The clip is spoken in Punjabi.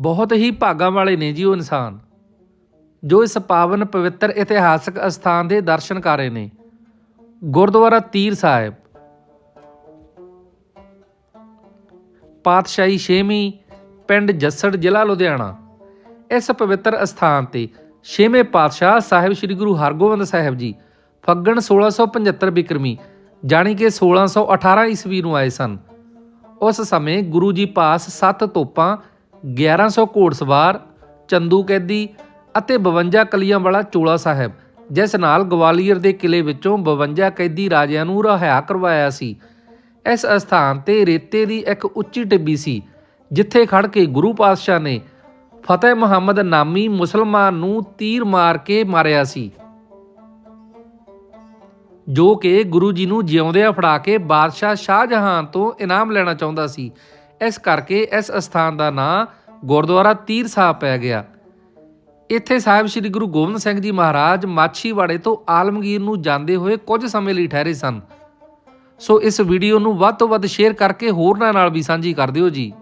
ਬਹੁਤ ਹੀ ਭਾਗਾਂ ਵਾਲੇ ਨੇ ਜੀ ਉਹ ਇਨਸਾਨ। ਜੋ ਇਸ ਪਾਵਨ ਪਵਿੱਤਰ ਇਤਿਹਾਸਕ ਅਸਥਾਨ ਦੇ ਦਰਸ਼ਨ ਕਰ ਰਹੇ ਨੇ। ਗੁਰਦੁਆਰਾ ਤੀਰ ਸਾਹਿਬ। ਪਾਤਸ਼ਾਹੀ ਛੇਵੀਂ ਪਿੰਡ ਜੱਸੜ, ਜ਼ਿਲ੍ਹਾ ਲੁਧਿਆਣਾ। ਇਸ ਪਵਿੱਤਰ ਅਸਥਾਨ ਤੇ ਛੇਵੇਂ ਪਾਤਸ਼ਾਹ ਸਾਹਿਬ ਸ੍ਰੀ ਗੁਰੂ ਹਰਗੋਬਿੰਦ ਸਾਹਿਬ ਜੀ ਫੱਗਣ 1675 ਬਿਕਰਮੀ, ਜਾਣੀ ਕਿ 1618 ਈਸਵੀ ਨੂੰ ਆਏ ਸਨ। ਉਸ ਸਮੇਂ ਗੁਰੂ ਜੀ ਪਾਸ 7 ਤੋਪਾਂ 1100 ਘੋੜਸਵਾਰ, ਚੰਦੂ ਕੈਦੀ ਅਤੇ 52 ਕਲੀਆਂ ਵਾਲਾ ਚੋਲਾ ਸਾਹਿਬ, ਜਿਸ ਨਾਲ ਗਵਾਲੀਅਰ ਦੇ ਕਿਲੇ ਵਿੱਚੋਂ 52 ਕੈਦੀ ਰਾਜਿਆਂ ਨੂੰ ਰਿਹਾ ਕਰਵਾਇਆ ਸੀ। ਇਸ ਅਸਥਾਨ ਤੇ ਰੇਤੇ ਦੀ ਇੱਕ ਉੱਚੀ ਟਿੱਬੀ ਸੀ, ਜਿੱਥੇ ਖੜ ਕੇ ਗੁਰੂ ਪਾਤਸ਼ਾਹ ਨੇ ਫਤਿਹ ਮੁਹੰਮਦ ਨਾਮੀ ਮੁਸਲਮਾਨ ਨੂੰ ਤੀਰ ਮਾਰ ਕੇ ਮਾਰਿਆ ਸੀ। ਜੋ ਕਿ ਗੁਰੂ ਜੀ ਨੂੰ ਜਿਉਂਦਿਆਂ ਫੜਾ ਕੇ ਬਾਦਸ਼ਾਹ ਸ਼ਾਹਜਹਾਨ ਤੋਂ ਇਨਾਮ ਲੈਣਾ ਚਾਹੁੰਦਾ ਸੀ। ਇਸ ਕਰਕੇ ਇਸ ਅਸਥਾਨ ਦਾ ਨਾਂ ਗੁਰਦੁਆਰਾ ਤੀਰ ਸਾਹਿਬ ਪੈ ਗਿਆ। ਇੱਥੇ ਸਾਹਿਬ ਸ੍ਰੀ ਗੁਰੂ ਗੋਬਿੰਦ ਸਿੰਘ ਜੀ ਮਹਾਰਾਜ ਮਾਛੀਵਾੜੇ ਤੋਂ ਆਲਮਗੀਰ ਨੂੰ ਜਾਂਦੇ ਹੋਏ ਕੁਝ ਸਮੇਂ ਲਈ ਠਹਿਰੇ ਸਨ। ਸੋ ਇਸ ਵੀਡੀਓ ਨੂੰ ਵੱਧ ਤੋਂ ਵੱਧ ਸ਼ੇਅਰ ਕਰਕੇ ਹੋਰਨਾਂ ਨਾਲ ਵੀ ਸਾਂਝੀ ਕਰ ਦਿਓ ਜੀ।